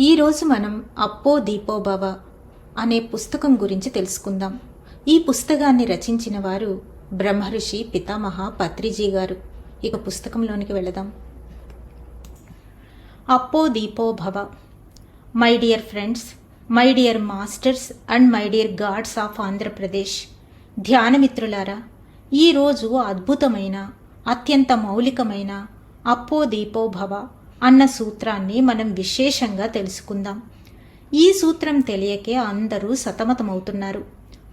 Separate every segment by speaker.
Speaker 1: ఈరోజు మనం అప్పో దీపోభవ అనే పుస్తకం గురించి తెలుసుకుందాం. ఈ పుస్తకాన్ని రచించిన వారు బ్రహ్మర్షి పితామహ పత్రిజీ గారు. ఇక పుస్తకంలోనికి వెళదాం. అప్పో దీపోభవ. My dear friends my dear masters and my dear gods of Andhra Pradesh. ధ్యానమిత్రులారా ఈరోజు అద్భుతమైన అత్యంత మౌలికమైన అప్పో దీపోభవ అన్న సూత్రాన్ని మనం విశేషంగా తెలుసుకుందాం. ఈ సూత్రం తెలియకే అందరూ సతమతమవుతున్నారు.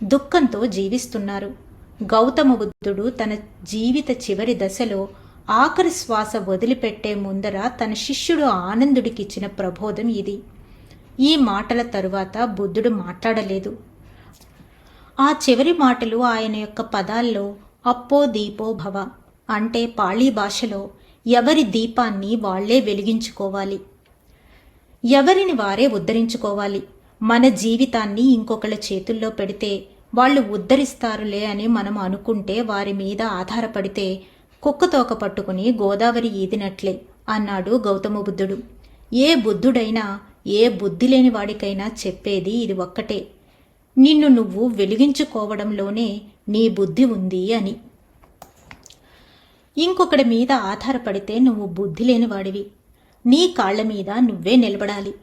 Speaker 1: దుఃఖంతో జీవిస్తున్నారు. గౌతమ బుద్ధుడు తన జీవిత చివరి దశలో ఆఖరి శ్వాస వదిలిపెట్టే ముందర తన శిష్యుడు ఆనందుడికిచ్చిన ప్రబోధం ఇది. ఈ మాటల తరువాత బుద్ధుడు మాట్లాడలేదు. ఆ చివరి మాటలు ఆయన యొక్క పదాల్లో అప్పో దీపో భవ అంటే పాళీ భాషలో ఎవరి దీపాన్ని వాళ్ళే వెలిగించుకోవాలి. ఎవరిని వారే ఉద్ధరించుకోవాలి. మన జీవితాన్ని ఇంకొకళ్ళ చేతుల్లో పెడితే వాళ్ళు ఉద్ధరిస్తారులే అని మనం అనుకుంటే వారి మీద ఆధారపడితే కుక్కతోక పట్టుకుని గోదావరి ఈదినట్లే అన్నాడు గౌతమ బుద్ధుడు. ఏ బుద్ధుడైనా ఏ బుద్ధి లేని వాడికైనా చెప్పేది ఇది ఒక్కటే. నిన్ను నువ్వు వెలిగించుకోవడంలోనే నీ బుద్ధి ఉంది అని. ఇంకొకడి మీద ఆధారపడితే నువ్వు బుద్ధి లేనివాడివి నీ కాళ్ళ మీద నువ్వే నిలబడాలి.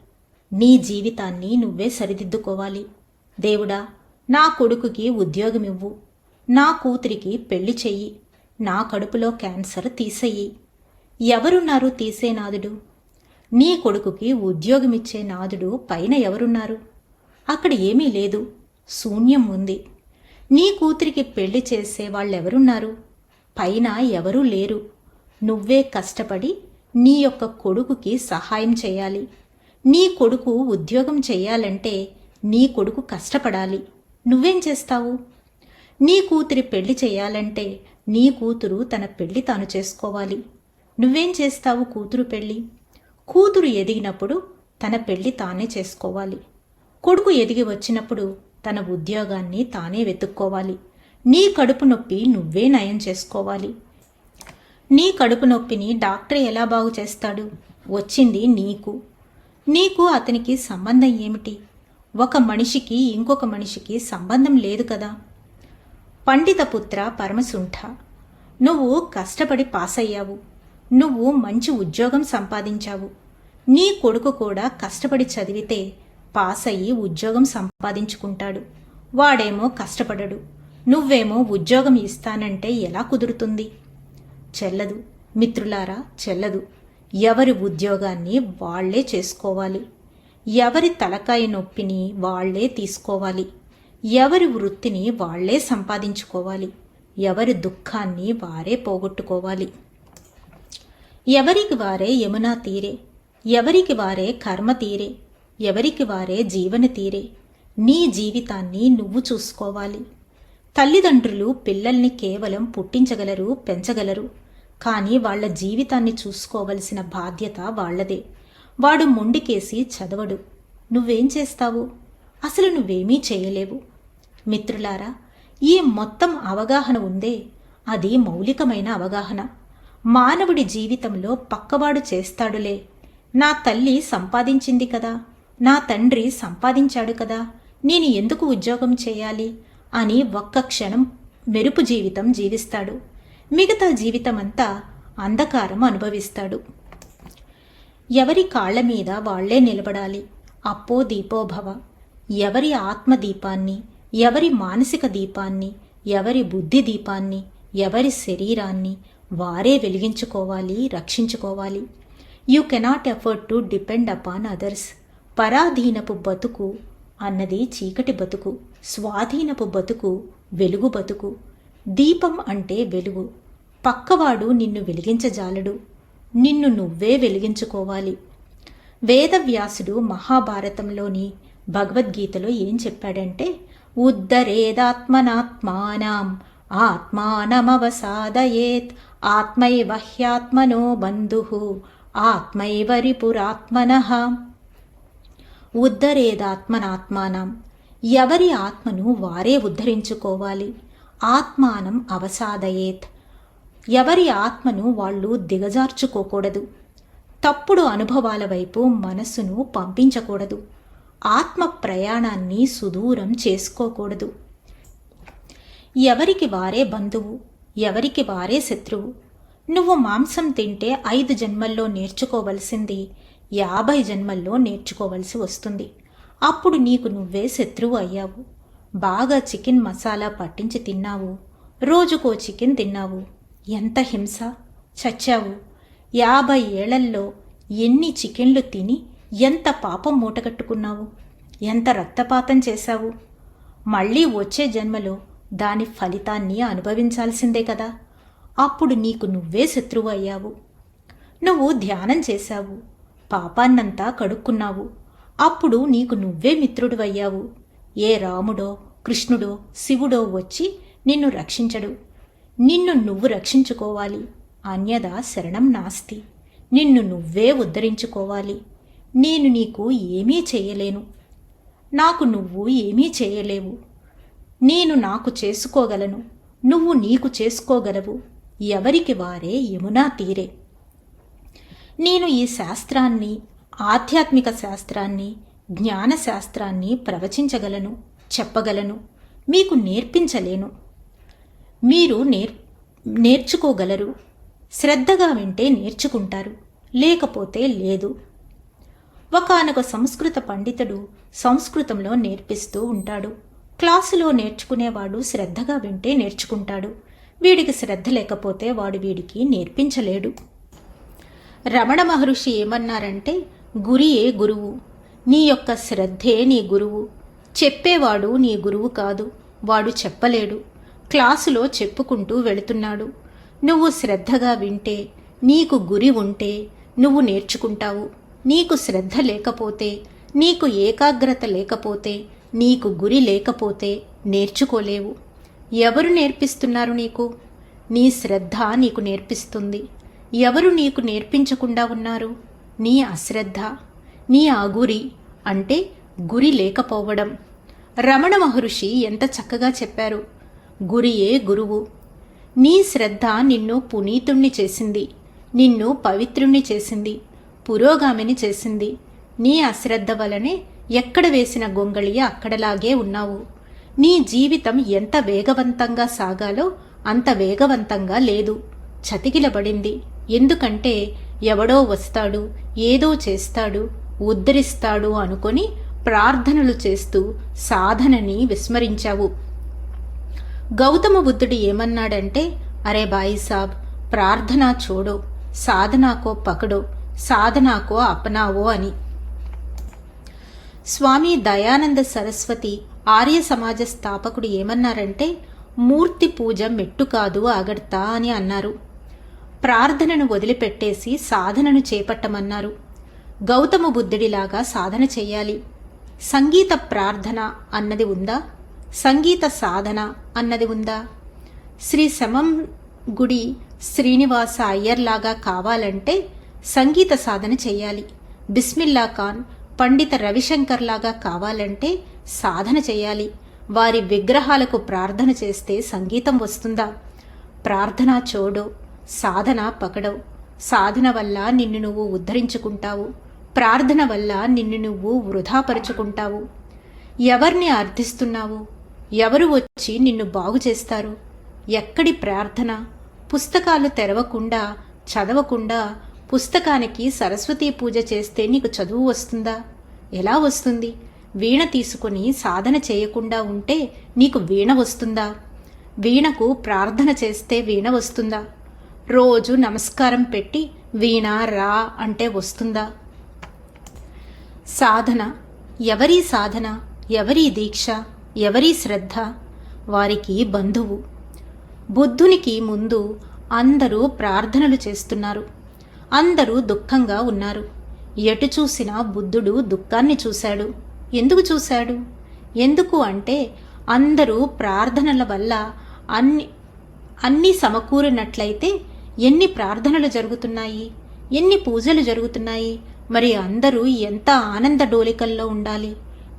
Speaker 1: నీ జీవితాన్ని నువ్వే సరిదిద్దుకోవాలి. దేవుడా నా కొడుకుకి ఉద్యోగం ఇవ్వు నా కూతురికి పెళ్ళి చెయ్యి. నా కడుపులో క్యాన్సర్ తీసేయి. ఎవరున్నారు తీసే నాదుడు? నీ కొడుకుకి ఉద్యోగమిచ్చే నాదుడు పైన ఎవరున్నారు? అక్కడ ఏమీ లేదు. శూన్యం ఉంది. నీ కూతురికి పెళ్ళి చేసే వాళ్ళెవరున్నారు? పైన ఎవరూ లేరు. నువ్వే కష్టపడి నీ యొక్క కొడుకుకి సహాయం చేయాలి. నీ కొడుకు ఉద్యోగం చేయాలంటే నీ కొడుకు కష్టపడాలి. నువ్వేం చేస్తావు? నీ కూతురి పెళ్ళి చేయాలంటే నీ కూతురు తన పెళ్ళి తాను చేసుకోవాలి. నువ్వేం చేస్తావు కూతురు పెళ్ళి కూతురు ఎదిగినప్పుడు తన పెళ్ళి తానే చేసుకోవాలి. కొడుకు ఎదిగి వచ్చినప్పుడు తన ఉద్యోగాన్ని తానే వెతుక్కోవాలి. నీ కడుపు నొప్పి నువ్వే నయం చేసుకోవాలి. నీ కడుపు నొప్పిని డాక్టర్ ఎలా బాగు చేస్తాడు? వచ్చింది నీకు. నీకు అతనికి సంబంధం ఏమిటి? ఒక మనిషికి ఇంకొక మనిషికి సంబంధం లేదు కదా. పండిత పుత్ర పరమసుంఠ నువ్వు కష్టపడి పాస్ అయ్యావు నువ్వు మంచి ఉద్యోగం సంపాదించావు. నీ కొడుకు కూడా కష్టపడి చదివితే పాస్ అయ్యి ఉద్యోగం సంపాదించుకుంటాడు. వాడేమో కష్టపడడు. నువ్వేమో ఉద్యోగం ఇస్తానంటే ఎలా కుదురుతుంది? చెల్లదు. మిత్రులారా చెల్లదు. ఎవరి ఉద్యోగాన్ని వాళ్ళే చేసుకోవాలి. ఎవరి తలకాయ నొప్పిని వాళ్ళే తీసుకోవాలి. ఎవరి వృత్తిని వాళ్ళే సంపాదించుకోవాలి. ఎవరి దుఃఖాన్ని వారే పోగొట్టుకోవాలి. ఎవరికి వారే యమునా తీరే? ఎవరికి వారే కర్మ తీరే? ఎవరికి వారే జీవన తీరే? నీ జీవితాన్ని నువ్వు చూసుకోవాలి. తల్లిదండ్రులు పిల్లల్ని కేవలం పుట్టించగలరు పెంచగలరు. కానీ వాళ్ళ జీవితాన్ని చూసుకోవలసిన బాధ్యత వాళ్ళదే వాడు మొండికేసి చదవడు. నువ్వేం చేస్తావు? అసలు నువ్వేమీ చేయలేవు. మిత్రులారా ఈ మొత్తం అవగాహన ఉందే. అది మౌలికమైన అవగాహన. మానవుడి జీవితంలో పక్కవాడు చేస్తాడులే. నా తల్లి సంపాదించింది కదా. నా తండ్రి సంపాదించాడు కదా. నేను ఎందుకు ఉద్యోగం చేయాలి? అని ఒక్క క్షణం మెరుపు జీవితం జీవిస్తాడు. మిగతా జీవితమంతా అంధకారం అనుభవిస్తాడు. ఎవరి కాళ్ళ మీద వాళ్ళే నిలబడాలి. అప్పో దీపోభవ. ఎవరి ఆత్మ దీపాన్ని ఎవరి మానసిక దీపాన్ని ఎవరి బుద్ధి దీపాన్ని ఎవరి శరీరాన్ని వారే వెలిగించుకోవాలి రక్షించుకోవాలి. You cannot afford to depend upon others పరాధీనపు బతుకు అన్నది చీకటి బతుకు. స్వాధీనపు బతుకు వెలుగు బతుకు. దీపం అంటే వెలుగు. పక్కవాడు నిన్ను వెలిగించజాలడు. నిన్ను నువ్వే వెలిగించుకోవాలి. వేదవ్యాసుడు మహాభారతంలోని భగవద్గీతలో ఏం చెప్పాడంటే ఉద్ధరేదాత్మనాత్మానం ఆత్మానమవసాదయేత్ ఆత్మైవ హ్యాత్మనో బంధు ఆత్మైవ రిపురాత్మన. ఉద్ధరేదాత్మనాత్మానం ఎవరి ఆత్మను వారే ఉద్ధరించుకోవాలి? ఆత్మానం అవసాదయేత్. ఎవరి ఆత్మను వాళ్ళు దిగజార్చుకోకూడదు. తప్పుడు అనుభవాల వైపు మనస్సును పంపించకూడదు. ఆత్మ ప్రయాణాన్ని సుదూరం చేసుకోకూడదు. ఎవరికి వారే బంధువు ఎవరికి వారే శత్రువు? నువ్వు మాంసం తింటే ఐదు జన్మల్లో నేర్చుకోవలసింది యాభై జన్మల్లో నేర్చుకోవలసి వస్తుంది. అప్పుడు నీకు నువ్వే శత్రువు అయ్యావు. బాగా చికెన్ మసాలా పట్టించి తిన్నావు. రోజుకో చికెన్ తిన్నావు. ఎంత హింస! చచ్చావు. యాభై ఏళ్ళల్లో ఎన్ని చికెన్లు తిని ఎంత పాపం మూటగట్టుకున్నావు. ఎంత రక్తపాతం చేశావు. మళ్ళీ వచ్చే జన్మలో దాని ఫలితాన్ని అనుభవించాల్సిందే కదా. అప్పుడు నీకు నువ్వే శత్రువు అయ్యావు. నువ్వు ధ్యానం చేశావు. పాపాన్నంతా కడుక్కున్నావు. అప్పుడు నీకు నువ్వే మిత్రుడువయ్యావు. ఏ రాముడో కృష్ణుడో శివుడో వచ్చి నిన్ను రక్షించడు. నిన్ను నువ్వు రక్షించుకోవాలి. అన్యదా శరణం నాస్తి. నిన్ను నువ్వే ఉద్ధరించుకోవాలి. నేను నీకు ఏమీ చేయలేను. నాకు నువ్వు ఏమీ చేయలేవు. నేను నాకు చేసుకోగలను. నువ్వు నీకు చేసుకోగలవు. ఎవరికి వారే యమునా తీరే. నేను ఈ శాస్త్రాన్ని ఆధ్యాత్మిక శాస్త్రాన్ని జ్ఞాన శాస్త్రాన్ని ప్రవచించగలను చెప్పగలను మీకు నేర్పించలేను. మీరు నేర్ నేర్చుకోగలరు శ్రద్ధగా వింటే నేర్చుకుంటారు లేకపోతే లేదు. ఒకనొక సంస్కృత పండితుడు సంస్కృతంలో నేర్పిస్తూ ఉంటాడు. క్లాసులో నేర్చుకునేవాడు శ్రద్ధగా వింటే నేర్చుకుంటాడు. వీడికి శ్రద్ధ లేకపోతే వాడు వీడికి నేర్పించలేడు. రమణ మహర్షి ఏమన్నారంటే గురియే గురువు. నీ యొక్క శ్రద్ధే నీ గురువు. చెప్పేవాడు నీ గురువు కాదు. వాడు చెప్పలేడు. క్లాసులో చెప్పుకుంటూ వెళుతున్నాడు. నువ్వు శ్రద్ధగా వింటే నీకు గురి ఉంటే నువ్వు నేర్చుకుంటావు. నీకు శ్రద్ధ లేకపోతే నీకు ఏకాగ్రత లేకపోతే నీకు గురి లేకపోతే నేర్చుకోలేవు. ఎవరు నేర్పిస్తున్నారు నీకు? నీ శ్రద్ధ నీకు నేర్పిస్తుంది. ఎవరు నీకు నేర్పించకుండా ఉన్నారు? నీ అశ్రద్ధ నీ ఆగురి అంటే గురి లేకపోవడం. రమణ మహర్షి ఎంత చక్కగా చెప్పారు. గురియే గురువు. నీ శ్రద్ధ నిన్ను పునీతుణ్ణి చేసింది నిన్ను పవిత్రుణ్ణి చేసింది పురోగామిని చేసింది. నీ అశ్రద్ధ వలనే ఎక్కడ వేసిన గొంగళి అక్కడలాగే ఉన్నావు. నీ జీవితం ఎంత వేగవంతంగా సాగాలో అంత వేగవంతంగా లేదు. చతికిలబడింది. ఎందుకంటే ఎవడో వస్తాడు ఏదో చేస్తాడు ఉద్ధరిస్తాడు అనుకొని ప్రార్థనలు చేస్తూ సాధనని విస్మరించావు. గౌతమ బుద్ధుడు ఏమన్నాడంటే అరే బాయి సాబ్ ప్రార్థన చూడో సాధనాకో పకడో సాధనాకో అపనావో అని. స్వామి దయానంద సరస్వతి ఆర్య సమాజ స్థాపకుడు ఏమన్నారంటే మూర్తి పూజ మెట్టు కాదు ఆగడతా అని అన్నారు. ప్రార్థనను వదిలిపెట్టేసి సాధనను చేపట్టమన్నారు. గౌతమ బుద్ధుడిలాగా సాధన చెయ్యాలి సంగీత ప్రార్థన అన్నది ఉందా? సంగీత సాధన అన్నది ఉందా? శ్రీ శమం గుడి శ్రీనివాస అయ్యర్లాగా కావాలంటే సంగీత సాధన చేయాలి. బిస్మిల్లా ఖాన్ పండిత రవిశంకర్ లాగా కావాలంటే సాధన చేయాలి. వారి విగ్రహాలకు ప్రార్థన చేస్తే సంగీతం వస్తుందా? ప్రార్థన చోడో సాధన పకడవు. సాధన వల్ల నిన్ను నువ్వు ఉద్ధరించుకుంటావు. ప్రార్థన వల్ల నిన్ను నువ్వు వృధాపరుచుకుంటావు. ఎవరిని అర్థిస్తున్నావు ఎవరు వచ్చి నిన్ను బాగు చేస్తారు? ఎక్కడి ప్రార్థన? పుస్తకాలు తెరవకుండా చదవకుండా పుస్తకానికి సరస్వతీ పూజ చేస్తే నీకు చదువు వస్తుందా? ఎలా వస్తుంది? వీణ తీసుకుని సాధన చేయకుండా ఉంటే నీకు వీణ వస్తుందా? వీణకు ప్రార్థన చేస్తే వీణ వస్తుందా? రోజు నమస్కారం పెట్టి వీణ రా అంటే వస్తుందా? సాధన. ఎవరి సాధన ఎవరి దీక్ష ఎవరి శ్రద్ధ వారికి బంధువు. బుద్ధునికి ముందు అందరూ ప్రార్థనలు చేస్తున్నారు. అందరూ దుఃఖంగా ఉన్నారు. ఎటు చూసినా బుద్ధుడు దుఃఖాన్ని చూశాడు. ఎందుకు చూశాడు? ఎందుకు అంటే అందరూ ప్రార్థనల వల్ల అన్ని అన్నీ సమకూరినట్లయితే ఎన్ని ప్రార్థనలు జరుగుతున్నాయి? ఎన్ని పూజలు జరుగుతున్నాయి? మరి అందరూ ఎంత ఆనంద డోలికల్లో ఉండాలి?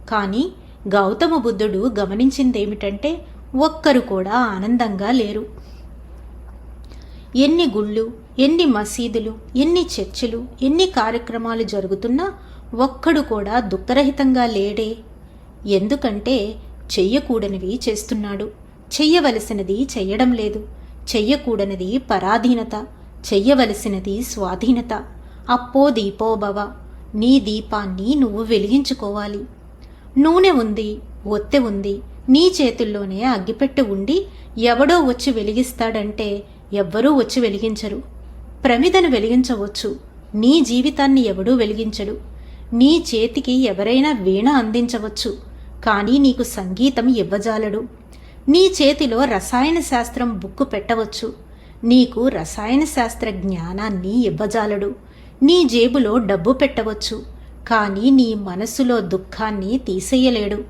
Speaker 1: కానీ గౌతమ బుద్ధుడు గమనించిందేమిటంటే ఒక్కరు కూడా ఆనందంగా లేరు. ఎన్ని గుళ్ళు ఎన్ని మసీదులు ఎన్ని చర్చిలు ఎన్ని కార్యక్రమాలు జరుగుతున్నా ఒక్కడు కూడా దుఃఖరహితంగా లేడే. ఎందుకంటే చెయ్యకూడనివి చేస్తున్నాడు. చెయ్యవలసినది చెయ్యడం లేదు. చెయ్యకూడనిది పరాధీనత చెయ్యవలసినది స్వాధీనత. అప్పో దీపోభవ నీ దీపాన్ని నువ్వు వెలిగించుకోవాలి. నూనె ఉంది ఒత్తె ఉంది నీ చేతుల్లోనే అగ్గిపెట్టె ఉండి ఎవడో వచ్చి వెలిగిస్తాడంటే ఎవ్వరూ వచ్చి వెలిగించరు. ప్రమిదను వెలిగించవచ్చు నీ జీవితాన్ని ఎవడూ వెలిగించడు. నీ చేతికి ఎవరైనా వీణ అందించవచ్చు కానీ నీకు సంగీతం ఇవ్వజాలడు. నీ చేతిలో రసాయన శాస్త్రం బుక్కు పెట్టవచ్చు. నీకు రసాయన శాస్త్ర జ్ఞానాన్ని ఇవ్వజాలడు. నీ జేబులో డబ్బు పెట్టవచ్చు. కానీ నీ మనసులో దుఃఖాన్ని తీసేయలేడు.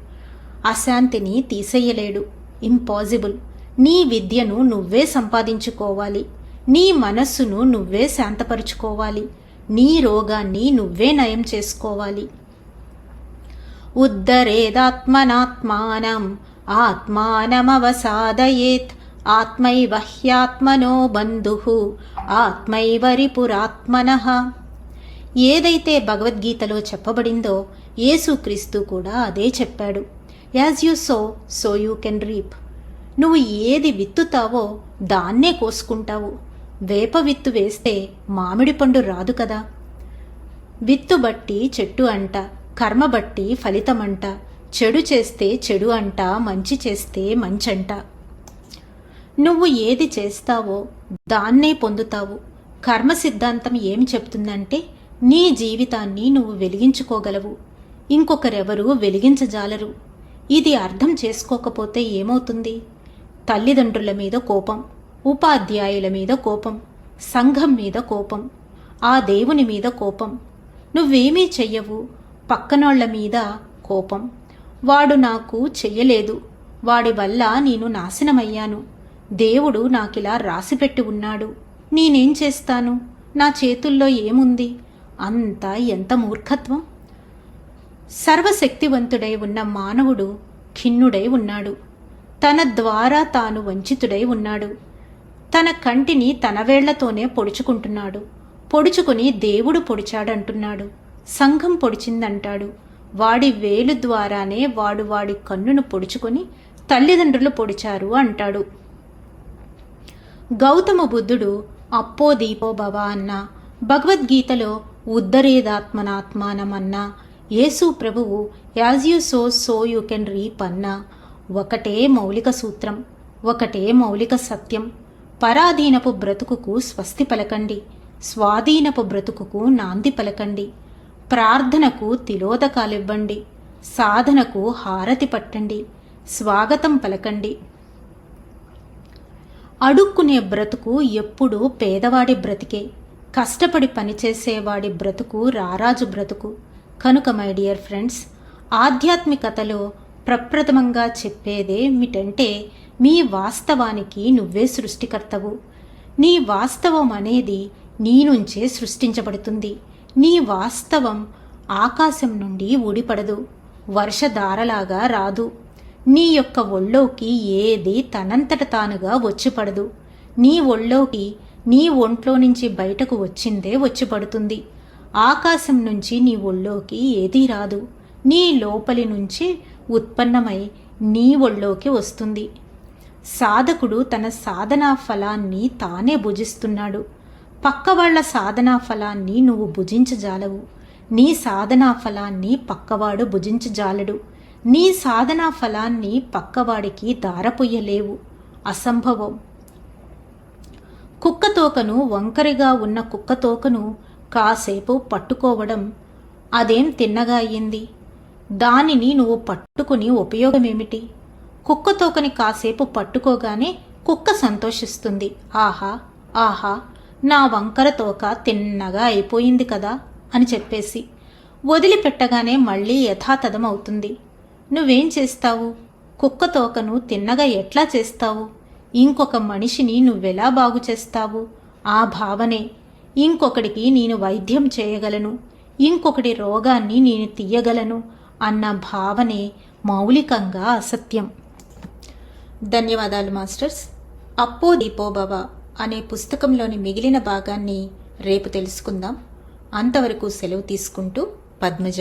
Speaker 1: అశాంతిని తీసేయలేడు. ఇంపాసిబుల్. నీ విద్యను నువ్వే సంపాదించుకోవాలి. నీ మనస్సును నువ్వే శాంతపరుచుకోవాలి. నీ రోగాన్ని నువ్వే నయం చేసుకోవాలి. ఉద్ధరేదాత్మనాత్మానం. ఆత్మానమవసాదయేత్ ఆత్మైవ హ్యాత్మనో బంధు ఆత్మైవరిపురాత్మన ఏదైతే భగవద్గీతలో చెప్పబడిందో యేసుక్రీస్తు కూడా అదే చెప్పాడు. As you sow so you can reap. నువ్వు ఏది విత్తుతావో దాన్నే కోసుకుంటావు. వేప విత్తు వేస్తే మామిడి పండు రాదు కదా. విత్తు బట్టి చెట్టు అంట కర్మ బట్టి ఫలితమంట. చెడు చేస్తే చెడు అంట మంచి చేస్తే మంచంట. నువ్వు ఏది చేస్తావో దాన్నే పొందుతావు. కర్మ సిద్ధాంతం ఏం చెప్తుందంటే నీ జీవితాన్ని నువ్వు వెలిగించుకోగలవు. ఇంకొకరెవరూ వెలిగించజాలరు. ఇది అర్థం చేసుకోకపోతే ఏమవుతుంది? తల్లిదండ్రుల మీద కోపం ఉపాధ్యాయుల మీద కోపం సంఘం మీద కోపం ఆ దేవుని మీద కోపం. నువ్వేమీ చెయ్యవు పక్కనోళ్ళ మీద కోపం. వాడు నాకు చెయ్యలేదు. వాడి వల్ల నేను నాశనమయ్యాను. దేవుడు నాకిలా రాసిపెట్టి ఉన్నాడు. నేనేం చేస్తాను? నా చేతుల్లో ఏముంది? అంతా ఎంత మూర్ఖత్వం? సర్వశక్తివంతుడై ఉన్న మానవుడు ఖిన్నుడై ఉన్నాడు. తన ద్వారా తాను వంచితుడై ఉన్నాడు. తన కంటిని తన వేళ్ళతోనే పొడుచుకుంటున్నాడు. పొడుచుకుని దేవుడు పొడిచాడంటున్నాడు. సంఘం పొడిచిందంటాడు. వాడి వేలు ద్వారానే వాడు వాడి కన్నును పొడుచుకొని తల్లిదండ్రులు పొడిచారు అంటాడు. గౌతమ బుద్ధుడు అప్పో దీపో భవ అన్న భగవద్గీతలో ఉద్ధరేదాత్మనాత్మానమన్న యేసు ప్రభువు as you sow so you can reap అన్న ఒకటే మౌలిక సూత్రం ఒకటే మౌలిక సత్యం. పరాధీనపు బ్రతుకుకు స్వస్తి పలకండి స్వాధీనపు బ్రతుకుకు నాంది పలకండి. ప్రార్థనకు తిలోదకాలివ్వండి. సాధనకు హారతి పట్టండి స్వాగతం పలకండి. అడుక్కునే బ్రతుకు ఎప్పుడూ పేదవాడి బ్రతికే. కష్టపడి పనిచేసేవాడి బ్రతుకు రారాజు బ్రతుకు. కనుక మై డియర్ ఫ్రెండ్స్ ఆధ్యాత్మికతలో ప్రప్రథమంగా చెప్పేదేమిటంటే మీ వాస్తవానికి నువ్వే సృష్టికర్తవు. నీ వాస్తవం అనేది నీ నుంచే సృష్టించబడుతుంది. నీ వాస్తవం ఆకాశం నుండి ఊడిపడదు. వర్షధారలాగా రాదు. నీ యొక్క ఒళ్ళోకి ఏది తనంతట తానుగా వచ్చిపడదు. నీ ఒళ్ళోకి నీ ఒంట్లో నుంచి బయటకు వచ్చిందే వచ్చిపడుతుంది. ఆకాశం నుంచి నీ ఒళ్ళోకి ఏదీ రాదు. నీ లోపలి నుంచి ఉత్పన్నమై నీ ఒళ్ళోకి వస్తుంది. సాధకుడు తన సాధనా ఫలాన్ని తానే భుజిస్తున్నాడు. పక్కవాళ్ళ సాధనా ఫలాన్ని నువ్వు భుజించజాలవు. నీ సాధనా ఫలాన్ని పక్కవాడు భుజించజాలడు. నీ సాధనా ఫలాన్ని పక్కవాడికి దారపొయ్యలేవు. అసంభవం. కుక్కతోకను వంకరిగా ఉన్న కుక్కతోకను కాసేపు పట్టుకోవడం అదేం తిన్నగా అయ్యింది? దానిని నువ్వు పట్టుకుని ఉపయోగమేమిటి? కుక్కతోకని కాసేపు పట్టుకోగానే కుక్క సంతోషిస్తుంది. ఆహా ఆహా నా వంకర తోక తిన్నగా అయిపోయింది కదా అని చెప్పేసి. వదిలిపెట్టగానే మళ్ళీ యథాతథం అవుతుంది నువ్వేం చేస్తావు? కుక్క తోకను తిన్నగా ఎట్లా చేస్తావు? ఇంకొక మనిషిని నువ్వెలా బాగు చేస్తావు? ఆ భావనే. ఇంకొకడికి నేను వైద్యం చేయగలను. ఇంకొకటి రోగాన్ని నేను తీయగలను అన్న భావనే మౌలికంగా అసత్యం. ధన్యవాదాలు మాస్టర్స్. అప్పో దీపో అనే పుస్తకంలోని మిగిలిన భాగాన్ని రేపు తెలుసుకుందాం. అంతవరకు సెలవు తీసుకుంటూ పద్మజ.